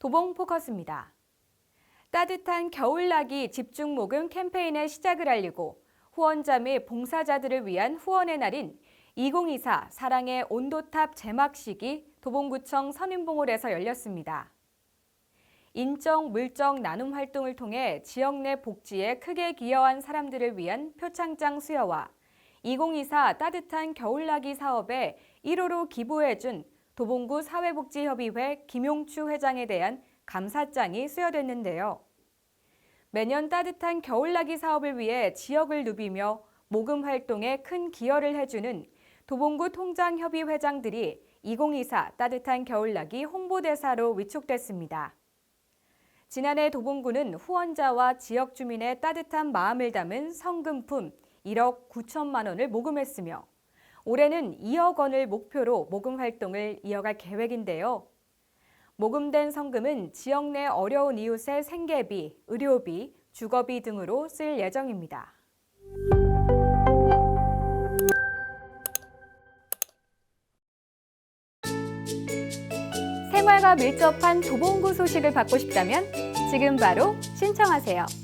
도봉 포커스입니다. 따뜻한 겨울나기 집중 모금 캠페인의 시작을 알리고 후원자 및 봉사자들을 위한 후원의 날인 2024 사랑의 온도탑 제막식이 도봉구청 선인봉홀에서 열렸습니다. 인적, 물적 나눔 활동을 통해 지역 내 복지에 크게 기여한 사람들을 위한 표창장 수여와 2024 따뜻한 겨울나기 사업에 1호로 기부해준 도봉구 사회복지협의회 김용추 회장에 대한 감사장이 수여됐는데요. 매년 따뜻한 겨울나기 사업을 위해 지역을 누비며 모금 활동에 큰 기여를 해주는 도봉구 통장협의 회장들이 2024 따뜻한 겨울나기 홍보대사로 위촉됐습니다. 지난해 도봉구는 후원자와 지역 주민의 따뜻한 마음을 담은 성금품 1억 9천만 원을 모금했으며 올해는 2억 원을 목표로 모금 활동을 이어갈 계획인데요. 모금된 성금은 지역 내 어려운 이웃의 생계비, 의료비, 주거비 등으로 쓸 예정입니다. 생활과 밀접한 도봉구 소식을 받고 싶다면 지금 바로 신청하세요.